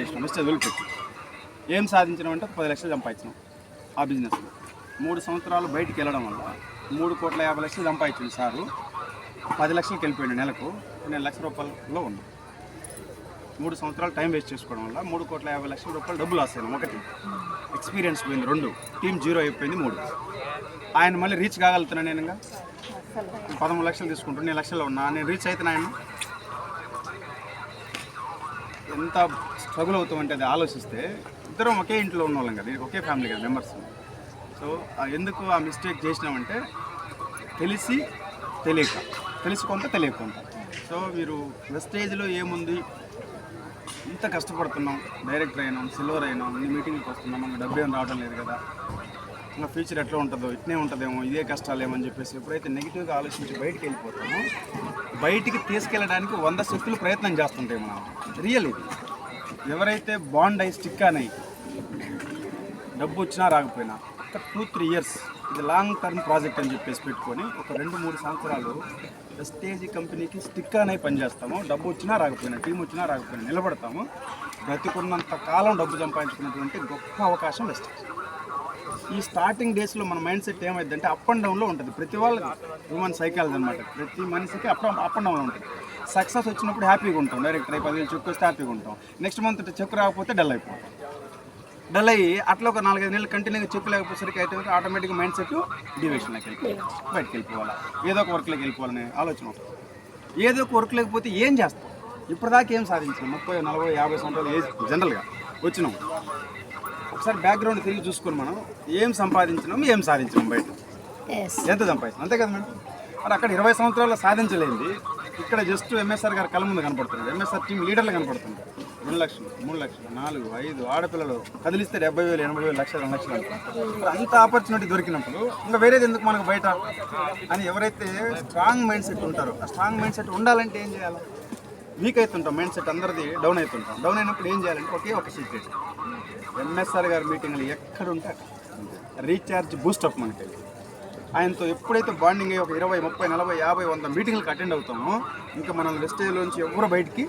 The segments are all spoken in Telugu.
చేసినాం. మిస్టేక్ పెట్టి. ఏం సాధించడం అంటే పది లక్షలు సంపాదించినాం ఆ బిజినెస్లో మూడు సంవత్సరాలు బయటికి వెళ్ళడం వల్ల మూడు కోట్ల యాభై లక్షలు సంపాదించింది సారు. పది లక్షలకు వెళ్ళిపోయింది నెలకు. నేను లక్ష రూపాయలలో ఉంది మూడు సంవత్సరాలు టైం వేస్ట్ చేసుకోవడం వల్ల మూడు కోట్ల యాభై లక్షల రూపాయలు డబ్బులు వస్తాయి ఒకటి ఎక్స్పీరియన్స్ పోయింది. రెండు టీం జీరో అయిపోయింది. మూడు ఆయన మళ్ళీ రీచ్ కాగలుగుతున్నాను నేను ఇంకా? పదమూడు లక్షలు తీసుకుంటాను నేను లక్షల్లో ఉన్నా. నేను రీచ్ అవుతున్నాయని ఆయన? ఎంత అవుతామంటే అది ఆలోచిస్తే ఇద్దరం ఒకే ఇంట్లో ఉన్న వాళ్ళం కదా ఒకే ఫ్యామిలీ కదా మెంబర్స్. సో ఎందుకు ఆ మిస్టేక్ చేసినామంటే తెలిసి తెలియక తెలిసి కొంత తెలియక సో మీరు వెస్టేజ్లో ఏముంది? ఇంత కష్టపడుతున్నాం. డైరెక్టర్ అయినాం సిల్వర్ అయినాం అన్ని మీటింగ్కి వస్తున్నాం మనకు డబ్బు ఏం రావడం లేదు కదా. ఇంకా ఫ్యూచర్ ఎట్లా ఉంటుందో ఇట్నే ఉంటుందేమో ఇదే కష్టాలేమని చెప్పేసి ఎప్పుడైతే నెగిటివ్గా ఆలోచించి బయటికి వెళ్ళిపోతామో బయటికి తీసుకెళ్ళడానికి వంద శక్తులు ప్రయత్నం చేస్తుంటాయి మనం రియల్ ఇది. ఎవరైతే బాండ్ అయి స్టిక్ అని డబ్బు వచ్చినా రాకపోయినా ఒక టూ త్రీ ఇయర్స్ ఇది లాంగ్ టర్మ్ ప్రాజెక్ట్ అని చెప్పేసి పెట్టుకొని ఒక రెండు మూడు సంవత్సరాలు ప్రెస్టేజీ కంపెనీకి స్టిక్ అని పనిచేస్తాము డబ్బు వచ్చినా రాకపోయినా టీం వచ్చినా రాకపోయినా నిలబడతాము. బ్రతికున్నంత కాలం డబ్బు సంపాదించుకున్నటువంటి గొప్ప అవకాశం వెస్టేజ్ ఈ స్టార్టింగ్ డేస్లో మన మైండ్ సెట్ ఏమైందంటే అప్ అండ్ డౌన్లో ఉంటుంది. ప్రతి వాళ్ళకి హ్యూమన్ సైకాలజీ అనమాట ప్రతి మనిషికి అప్ అప్ అండ్ డౌన్ ఉంటుంది. సక్సెస్ వచ్చినప్పుడు హ్యాపీగా ఉంటాం. డైరెక్ట్ రేపు పదివేలు చెక్కు వస్తే హ్యాపీగా ఉంటాం. నెక్స్ట్ మంత్ చెక్ రాకపోతే డల్ అయిపోతాం. డల్ అయ్యి అట్లా ఒక నాలుగైదు నెలలు కంటిన్యూగా చెక్ లేకపోయేసరికి అయితే ఆటోమేటిక్గా మైండ్ సెట్ డివిషన్లోకి వెళ్ళిపోవాలి. బయటకు వెళ్ళిపోవాలి. ఏదో ఒక వర్క్లోకి వెళ్ళిపోవాలనే ఆలోచన వస్తుంది ఏదో ఒక వర్క్ లేకపోతే ఏం చేస్తాం? ఇప్పటిదాకా ఏం సాధించాం ముప్పై నలభై యాభై సంవత్సరాలు ఏజ్ జనరల్గా వచ్చినాం. ఒకసారి బ్యాక్గ్రౌండ్ తిరిగి చూసుకొని మనం ఏం సంపాదించినాం ఏం సాధించినాం బయట? ఎంత సంపాదించాం అంతే కదా మేడం? మరి అక్కడ ఇరవై సంవత్సరాల్లో సాధించలేంది. ఇక్కడ జస్ట్ ఎంఎస్ఆర్ గారు కళ్ళ ముందు కనపడుతున్నారు ఎంఎస్ఆర్ టీం లీడర్లు కనపడుతున్నారు రెండు లక్షలు మూడు లక్షలు నాలుగు ఐదు ఆడపిల్లలు కదిలిస్తే డెబ్బై వేలు ఎనభై వేలు లక్షలు రెండు లక్షలు అంటారు. అంత ఆపర్చునిటీ దొరికినప్పుడు ఇంకా వేరేది ఎందుకు మనకు బయట? అని ఎవరైతే స్ట్రాంగ్ మైండ్ సెట్ ఉంటారో ఆ స్ట్రాంగ్ మైండ్ సెట్ ఉండాలంటే ఏం చేయాలి? వీక్ అవుతుంటాం మైండ్ సెట్ అందరిది డౌన్ అవుతుంటాం. డౌన్ అయినప్పుడు ఏం చేయాలంటే ఒకే ఒక సీక్రెట్ ఎంఎస్ఆర్ గారి మీటింగ్లు ఎక్కడ ఉంటే రీఛార్జ్ బూస్టప్ మనకి. ఆయనతో ఎప్పుడైతే బాండింగ్ అయ్యి ఒక ఇరవై ముప్పై నలభై యాభై వంద మీటింగ్లకు అటెండ్ అవుతామో ఇంకా మనం వెస్టేజ్లోంచి ఎవరు బయటికి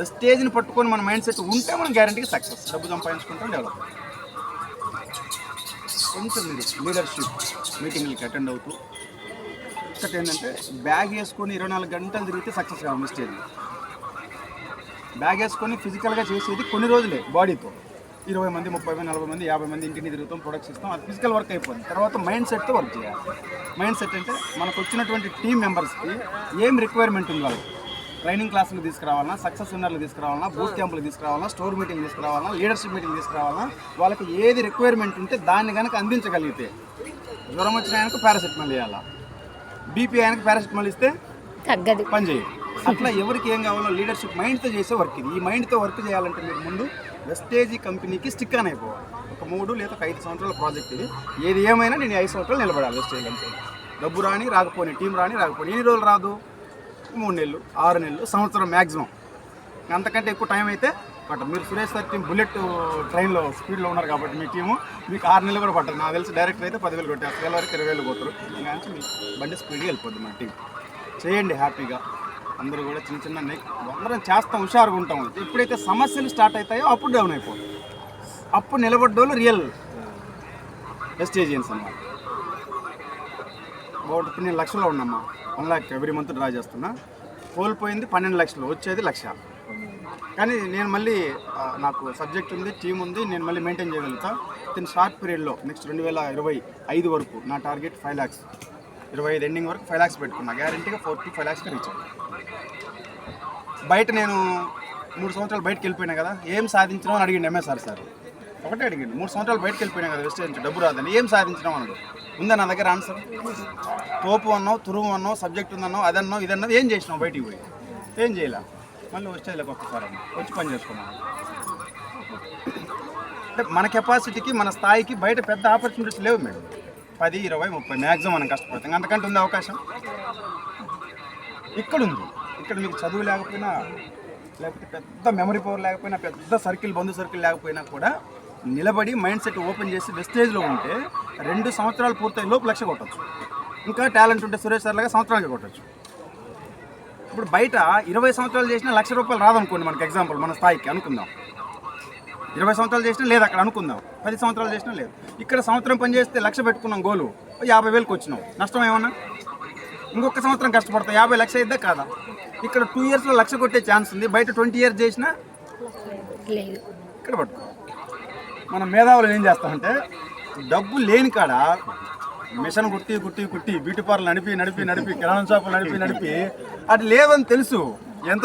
వెస్టేజ్ని పట్టుకొని మన మైండ్ సెట్ ఉంటే మనం గ్యారంటీగా సక్సెస్ డబ్బు సంపాదించుకుంటాం డెవలప్ కొంచెం మీరు లీడర్షిప్ మీటింగ్లకి అటెండ్ అవుతూ ఒక్కటి ఏంటంటే బ్యాగ్ వేసుకొని ఇరవై నాలుగు గంటలు తిరిగితే సక్సెస్ కావు మిస్టేజ్ బ్యాగ్ వేసుకొని ఫిజికల్గా చేసేది కొన్ని రోజులే బాడీతో ఇరవై మంది ముప్పై మంది నలభై మంది యాభై మంది ఇంటిని తిరుగుతాం ప్రొడక్ట్స్ ఇస్తాం అది ఫిజికల్ వర్క్ అయిపోతుంది తర్వాత మైండ్ సెట్తో వర్క్ చేయాలి. మైండ్ సెట్ అంటే మనకు వచ్చినటువంటి టీం మెంబర్స్కి ఏం రిక్వైర్మెంట్ ఉంది వాళ్ళకి ట్రైనింగ్ క్లాసులు తీసుకురావాలన్నా సక్సెస్ సెమినార్లు తీసుకురావాలన్నా బూత్ క్యాంపులు తీసుకురావాలన్నా స్టోర్ మీటింగ్ తీసుకురావాలన్నా లీడర్షిప్ మీటింగ్ తీసుకురావాలన్నా వాళ్ళకి ఏది రిక్వైర్మెంట్ ఉంటే దాన్ని కనుక అందించగలిగితే జ్వరం వచ్చిన ఆయనకు పారాసెటమాల్ ఇవ్వాలా బీపీ ఆయనకు పారాసెటమాల్ ఇస్తే తగ్గదు. పని చేయదు. అట్లా ఎవరికి ఏం కావాలో లీడర్షిప్ మైండ్తో చేసే వర్క్ ఇది. ఈ మైండ్తో వర్క్ చేయాలంటే మీరు ముందు వెస్టేజీ కంపెనీకి స్టిక్ అని అయిపోవాలి. ఒక మూడు లేదా ఒక ఐదు సంవత్సరాల ప్రాజెక్ట్ ఇది. ఏది ఏమైనా నేను ఐదు సంవత్సరాలు నిలబడాలి వెస్టేజ్ కంపెనీ డబ్బు రాని రాకపోని టీం రాని రాకపోని ఎన్ని రోజులు రాదు? మూడు నెలలు ఆరు నెలలు సంవత్సరం మ్యాక్సిమం అంతకంటే ఎక్కువ టైం అయితే బట్ మీరు సురేష్ సార్ టీం బుల్లెట్ ట్రైన్లో స్పీడ్లో ఉన్నారు కాబట్టి మీ టీము మీకు ఆరు నెలలు కూడా పట్టదు. నాకు తెలిసి డైరెక్టర్ అయితే పదివేలు కొట్టేస్తారు. వేల వరకు ఇరవై వేలు పోతారు. ఇంకా మీ బండి స్పీడ్గా వెళ్ళిపోద్ది మన టీం చేయండి హ్యాపీగా అందరూ కూడా చిన్న చిన్న నెక్ అందరం చేస్తాం హుషారుగా ఉంటాం. ఎప్పుడైతే సమస్యలు స్టార్ట్ అవుతాయో అప్పుడు డౌన్ అయిపోతుంది అప్పుడు నిలబడ్డోళ్ళు రియల్ వెస్టేజియన్స్ అన్నమాట. ఒకటి పన్నెండు లక్షల్లో ఉన్నమ్మా one lakh every month draw చేస్తున్నా. కోల్పోయింది పన్నెండు లక్షలు వచ్చేది లక్ష. కానీ నేను మళ్ళీ నాకు సబ్జెక్ట్ ఉంది టీం ఉంది నేను మళ్ళీ మెయింటైన్ చేయగలుగుతా. విత్ షార్ట్ పీరియడ్లో నెక్స్ట్ రెండు వేల ఇరవై ఐదు వరకు నా టార్గెట్ ఫైవ్ ల్యాక్స్ ఇరవై ఐదు ఎండింగ్ వరకు ఫైవ్ ల్యాక్స్ పెట్టుకున్నా. గ్యారంటీగా ఫోర్ టు ఫైవ్ ల్యాక్స్కి రీచ్ బయట నేను మూడు సంవత్సరాలు బయటకు వెళ్ళిపోయినా కదా ఏం సాధించడం అని అడిగిండు ఎంఎస్ఆర్ సార్. ఒకటే అడిగిండు మూడు సంవత్సరాలు బయటకు వెళ్ళిపోయినా కదా వెస్ట్ నుంచి డబ్బు రాదని. ఏం సాధించడం అన్నాడు. ఉందా నా దగ్గర ఆన్సర్ తోపు అన్నావు తురువు అన్నావు సబ్జెక్ట్ ఉందన్నావు అదన్నావు ఇదన్నావు ఏం చేసినావు బయటికి పోయి? ఏం చేయలే? మళ్ళీ వచ్చే ఒక్కసారి వచ్చి పని చేసుకున్నాను అంటే మన కెపాసిటీకి మన స్థాయికి బయట పెద్ద ఆపర్చునిటీస్ లేవు మేడం. పది ఇరవై ముప్పై మ్యాక్సిమం మనం కష్టపడతాం. అంతకంటే ఉంది అవకాశం? ఇక్కడ ఉంది ఇక్కడ మీకు చదువు లేకపోయినా లేకపోతే పెద్ద మెమరీ పవర్ లేకపోయినా పెద్ద సర్కిల్ బంధు సర్కిల్ లేకపోయినా కూడా నిలబడి మైండ్ సెట్ ఓపెన్ చేసి వెస్టేజ్లో ఉంటే రెండు సంవత్సరాలు పూర్తయ్యే లోపు లక్ష కొట్టచ్చు. ఇంకా టాలెంట్ ఉంటే సురేష్ సార్ లాగా సంవత్సరానికి కొట్టచ్చు. ఇప్పుడు బయట ఇరవై సంవత్సరాలు చేసినా లక్ష రూపాయలు రాదనుకోండి మనకి ఎగ్జాంపుల్ మన స్థాయికి అనుకుందాం. ఇరవై సంవత్సరాలు చేసినా లేదు అక్కడ అనుకుందాం. పది సంవత్సరాలు చేసినా లేదు. ఇక్కడ సంవత్సరం పని చేస్తే లక్ష పెట్టుకున్నాం గోలు యాభై వేలకు వచ్చినాం. నష్టం ఏమన్నా? ఇంకొక సంవత్సరం కష్టపడతాం యాభై లక్ష అయిద్దా కాదా? ఇక్కడ టూ ఇయర్స్లో లక్ష కొట్టే ఛాన్స్ ఉంది బయట ట్వంటీ ఇయర్స్ చేసినా ఇక్కడ పట్టుకో. మన మేధావులు ఏం చేస్తామంటే డబ్బు లేని కాడ మిషన్ కుట్టి కుట్టి కుట్టి బ్యూటీ పార్లర్ నడిపి నడిపి నడిపి కిరాణం షాపులు నడిపి నడిపి. అది లేదని తెలుసు. ఎంత